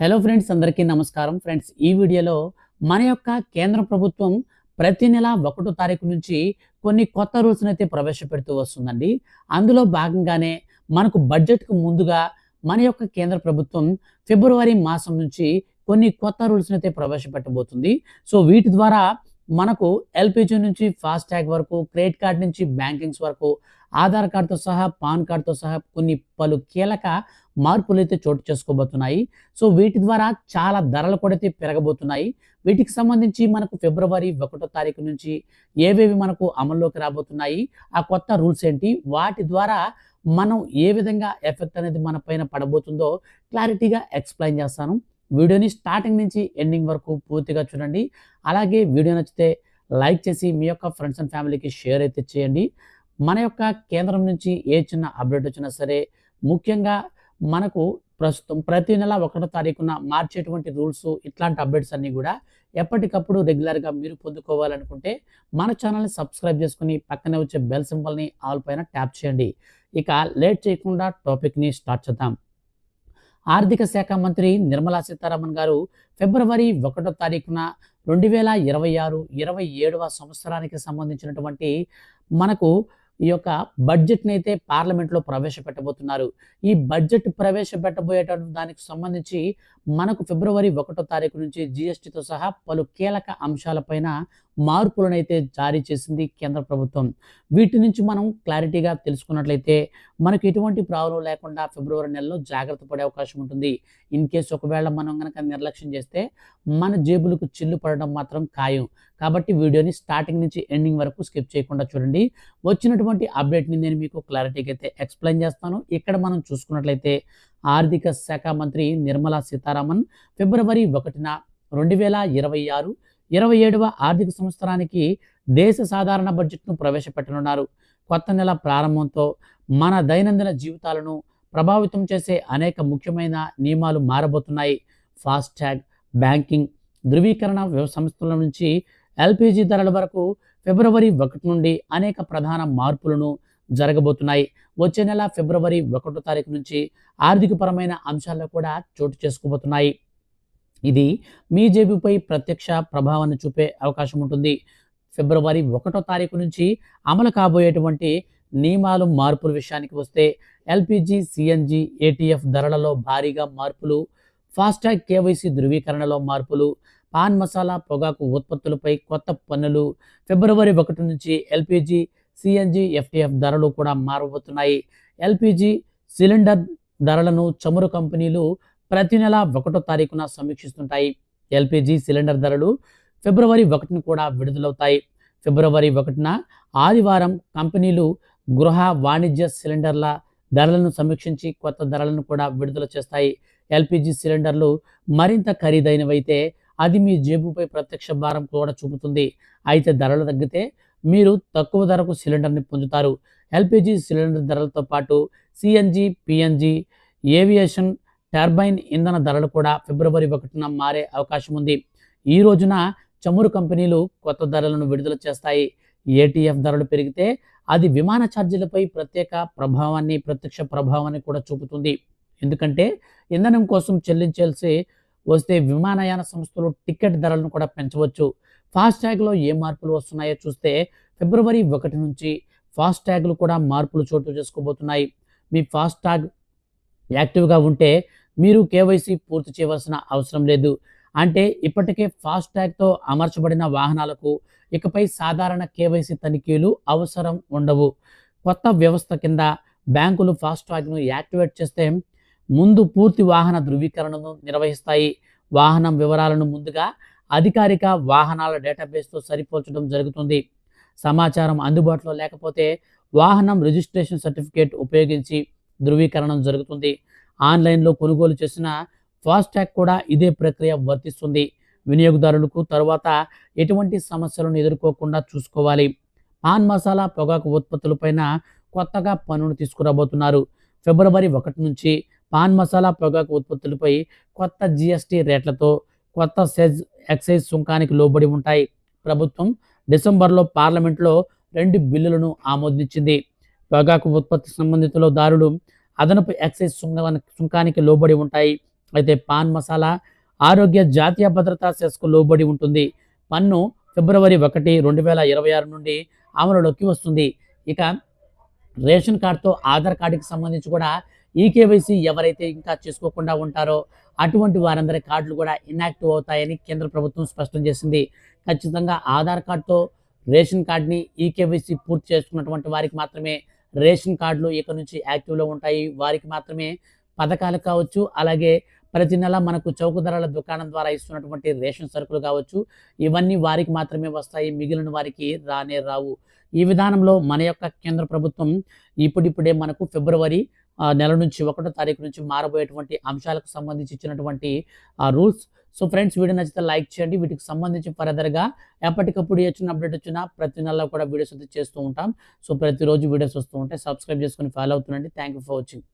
Hello friends అందరికీ నమస్కారం. Friends ఈ వీడియోలో మన యొక్క కేంద్ర ప్రభుత్వం ప్రతి నెల ఒకటో తారీఖు నుంచి కొన్ని కొత్త రూల్స్ని అయితే ప్రవేశపెడుతూ వస్తుందండి. అందులో భాగంగానే మనకు బడ్జెట్కు ముందుగా మన యొక్క కేంద్ర ప్రభుత్వం ఫిబ్రవరి మాసం నుంచి కొన్ని కొత్త రూల్స్ని అయితే ప్రవేశపెట్టబోతుంది. సో వీటి ద్వారా మనకు ఎల్పిజి నుంచి ఫాస్ట్ ట్యాగ్ వరకు క్రెడిట్ కార్డ్ నుంచి బ్యాంకింగ్స్ వరకు ఆధార్ కార్డుతో సహా పాన్ కార్డుతో సహా కొన్ని పలు కీలక మార్పులు అయితే చోటు చేసుకోబోతున్నాయి. సో వీటి ద్వారా చాలా ధరలు కూడా అయితే పెరగబోతున్నాయి. వీటికి సంబంధించి మనకు ఫిబ్రవరి ఒకటో తారీఖు నుంచి ఏవేవి మనకు అమల్లోకి రాబోతున్నాయి ఆ కొత్త రూల్స్ ఏంటి వాటి ద్వారా మనం ఏ విధంగా ఎఫెక్ట్ అనేది మన పైన పడబోతుందో క్లారిటీగా ఎక్స్ప్లెయిన్ చేస్తాను. వీడియోని స్టార్టింగ్ నుంచి ఎండింగ్ వరకు పూర్తిగా చూడండి. అలాగే వీడియో నచ్చితే లైక్ చేసి మీ యొక్క ఫ్రెండ్స్ అండ్ ఫ్యామిలీకి షేర్ అయితే చేయండి. మన యొక్క కేంద్రం నుంచి ఏ చిన్న అప్డేట్ వచ్చినా సరే ముఖ్యంగా మనకు ప్రస్తుతం ప్రతి నెల ఒకటో తారీఖున మార్చేటువంటి రూల్స్ ఇట్లాంటి అప్డేట్స్ అన్నీ కూడా ఎప్పటికప్పుడు రెగ్యులర్గా మీరు పొందుకోవాలనుకుంటే మన ఛానల్ని సబ్స్క్రైబ్ చేసుకుని పక్కనే వచ్చే బెల్ సింబల్ని ఆల్ పైన ట్యాప్ చేయండి. ఇక లేట్ చేయకుండా టాపిక్ని స్టార్ట్ చేద్దాం. ఆర్థిక శాఖ మంత్రి నిర్మలా సీతారామన్ గారు ఫిబ్రవరి ఒకటో తారీఖున రెండు వేల ఇరవై ఆరు ఇరవై ఏడవ సంవత్సరానికి సంబంధించినటువంటి మనకు ఈ యొక్క బడ్జెట్ని అయితే పార్లమెంట్లో ప్రవేశపెట్టబోతున్నారు. ఈ బడ్జెట్ ప్రవేశపెట్టబోయేటటువంటి దానికి సంబంధించి మనకు ఫిబ్రవరి ఒకటో తారీఖు నుంచి జిఎస్టీతో సహా పలు కీలక అంశాలపైన మార్పులనైతే జారీ చేసింది కేంద్ర ప్రభుత్వం. వీటి నుంచి మనం క్లారిటీగా తెలుసుకున్నట్లయితే మనకు ఎటువంటి ప్రాబ్లం లేకుండా ఫిబ్రవరి నెలలో జాగ్రత్త పడే అవకాశం ఉంటుంది. ఇన్ కేసు ఒకవేళ మనం కనుక నిర్లక్ష్యం చేస్తే మన జేబులకు చిల్లు పడడం మాత్రం ఖాయం. కాబట్టి వీడియోని స్టార్టింగ్ నుంచి ఎండింగ్ వరకు స్కిప్ చేయకుండా చూడండి. వచ్చినటువంటి అప్డేట్ని నేను మీకు క్లారిటీగా అయితే ఎక్స్ప్లెయిన్ చేస్తాను. ఇక్కడ మనం చూసుకున్నట్లయితే ఆర్థిక శాఖ మంత్రి నిర్మలా సీతారామన్ ఫిబ్రవరి ఒకటిన రెండు వేల ఇరవై ఆరు ఇరవై ఏడవ ఆర్థిక సంవత్సరానికి దేశ సాధారణ బడ్జెట్ను ప్రవేశపెట్టనున్నారు. కొత్త నెల ప్రారంభంతో మన దైనందిన జీవితాలను ప్రభావితం చేసే అనేక ముఖ్యమైన నియమాలు మారబోతున్నాయి. ఫాస్టాగ్ బ్యాంకింగ్ ధృవీకరణ సంస్థల నుంచి ఎల్పిజి ధరల వరకు ఫిబ్రవరి ఒకటి నుండి అనేక ప్రధాన మార్పులను జరగబోతున్నాయి. వచ్చే నెల ఫిబ్రవరి ఒకటో తారీఖు నుంచి ఆర్థికపరమైన అంశాల్లో కూడా చోటు చేసుకోబోతున్నాయి. ఇది మీ జేబుపై ప్రత్యక్ష ప్రభావాన్ని చూపే అవకాశం ఉంటుంది. ఫిబ్రవరి ఒకటో తారీఖు నుంచి అమలు కాబోయేటువంటి నియమాలు మార్పుల విషయానికి వస్తే ఎల్పిజి సిఎన్జి ఏటీఎఫ్ ధరలలో భారీగా మార్పులు ఫాస్టాగ్ కేవైసీ ధృవీకరణలో మార్పులు పాన్ మసాలా పొగాకు ఉత్పత్తులపై కొత్త పన్నులు ఫిబ్రవరి ఒకటి నుంచి ఎల్పిజి సిఎన్జి ఎఫ్టిఎఫ్ ధరలు కూడా మారబోతున్నాయి. ఎల్పిజి సిలిండర్ ధరలను చమురు కంపెనీలు ప్రతి నెల ఒకటో తారీఖున సమీక్షిస్తుంటాయి. ఎల్పిజి సిలిండర్ ధరలు ఫిబ్రవరి ఒకటిని కూడా విడుదలవుతాయి. ఫిబ్రవరి ఒకటిన ఆదివారం కంపెనీలు గృహ వాణిజ్య సిలిండర్ల ధరలను సమీక్షించి కొత్త ధరలను కూడా విడుదల చేస్తాయి. ఎల్పిజి సిలిండర్లు మరింత ఖరీదైనవైతే అది మీ జేబుపై ప్రత్యక్ష భారం కూడా చూపుతుంది. అయితే ధరలు తగ్గితే మీరు తక్కువ ధరకు సిలిండర్ని పొందుతారు. ఎల్పిజి సిలిండర్ ధరలతో పాటు సిఎన్జి పిఎన్జి ఏవియేషన్ టర్బైన్ ఇంధన ధరలు కూడా ఫిబ్రవరి ఒకటిన మారే అవకాశం ఉంది. ఈ రోజున చమురు కంపెనీలు కొత్త ధరలను విడుదల చేస్తాయి. ఏటీఎఫ్ ధరలు పెరిగితే అది విమాన ఛార్జీలపై ప్రత్యేక ప్రభావాన్ని ప్రత్యక్ష ప్రభావాన్ని కూడా చూపుతుంది. ఎందుకంటే ఇంధనం కోసం చెల్లించాల్సి వస్తే విమానయాన సంస్థలు టికెట్ ధరలను కూడా పెంచవచ్చు. ఫాస్టాగ్లో ఏ మార్పులు వస్తున్నాయో చూస్తే ఫిబ్రవరి ఒకటి నుంచి ఫాస్టాగ్లు కూడా మార్పులు చోటు చేసుకోబోతున్నాయి. మీ ఫాస్టాగ్ యాక్టివ్గా ఉంటే మీరు కేవైసీ పూర్తి చేయవలసిన అవసరం లేదు. అంటే ఇప్పటికే ఫాస్టాగ్తో అమర్చబడిన వాహనాలకు ఇకపై సాధారణ కేవైసీ తనిఖీలు అవసరం ఉండవు. కొత్త వ్యవస్థ కింద బ్యాంకులు ఫాస్టాగ్ను యాక్టివేట్ చేస్తే ముందు పూర్తి వాహన ధృవీకరణను నిర్వహిస్తాయి. వాహనం వివరాలను ముందుగా అధికారిక వాహనాల డేటాబేస్తో సరిపోల్చడం జరుగుతుంది. సమాచారం అందుబాటులో లేకపోతే వాహనం రిజిస్ట్రేషన్ సర్టిఫికేట్ ఉపయోగించి ధృవీకరణం జరుగుతుంది. ఆన్లైన్లో కొనుగోలు చేసిన ఫాస్టాగ్ కూడా ఇదే ప్రక్రియ వర్తిస్తుంది. వినియోగదారులకు తరువాత ఎటువంటి సమస్యలను ఎదుర్కోకుండా చూసుకోవాలి. పాన్ మసాలా పొగాకు ఉత్పత్తులపైన కొత్తగా పన్నును తీసుకురాబోతున్నారు. ఫిబ్రవరి ఒకటి నుంచి పాన్ మసాలా పొగాకు ఉత్పత్తులపై కొత్త జిఎస్టీ రేట్లతో కొత్త సెజ్ ఎక్సైజ్ సుంకానికి లోబడి ఉంటాయి. ప్రభుత్వం డిసెంబర్లో పార్లమెంట్లో రెండు బిల్లులను ఆమోదించింది. పొగాకు ఉత్పత్తి సంబంధితులు దారులు అదనపు ఎక్సైజ్ సుంక సుంకానికి లోబడి ఉంటాయి. అయితే పాన్ మసాలా ఆరోగ్య జాతీయ భద్రతా సెస్కు లోబడి ఉంటుంది. పన్ను ఫిబ్రవరి ఒకటి రెండు వేల ఇరవై ఆరు నుండి అమలులోకి వస్తుంది. ఇక రేషన్ కార్డుతో ఆధార్ కార్డుకి సంబంధించి కూడా ఈకేవైసీ ఎవరైతే ఇంకా చేసుకోకుండా ఉంటారో అటువంటి వారందరి కార్డులు కూడా ఇన్యాక్టివ్ అవుతాయని కేంద్ర ప్రభుత్వం స్పష్టం చేసింది. ఖచ్చితంగా ఆధార్ కార్డుతో రేషన్ కార్డుని ఈకేవైసీ పూర్తి చేసుకున్నటువంటి వారికి మాత్రమే రేషన్ కార్డులు ఇక నుంచి యాక్టివ్లో ఉంటాయి. వారికి మాత్రమే పథకాలు కావచ్చు అలాగే ప్రతి నెల మనకు చౌక ధరల దుకాణం ద్వారా ఇస్తున్నటువంటి రేషన్ సరుకులు కావచ్చు ఇవన్నీ వారికి మాత్రమే వస్తాయి. మిగిలిన వారికి రానే రావు. ఈ విధానంలో మన యొక్క కేంద్ర ప్రభుత్వం ఇప్పుడిప్పుడే మనకు ఫిబ్రవరి ఆ, నెల నుంచి ఒకటో తారీఖు నుంచి మారబోయేటువంటి అంశాలకు సంబంధించి ఇచ్చినటువంటి రూల్స్ సో ఫ్రెండ్స్ వీడియో నచ్చితే లైక్ చేయండి. వీటికి సంబంధించి ఫర్దర్గా ఎప్పటికప్పుడు వచ్చిన అప్డేట్ వచ్చినా ప్రతి నెలలో కూడా వీడియోస్ అయితే చేస్తూ ఉంటాం. సో ప్రతిరోజు వీడియోస్ వస్తూ ఉంటాయి. సబ్స్క్రైబ్ చేసుకొని follow అవుతుండండి. Thank you for watching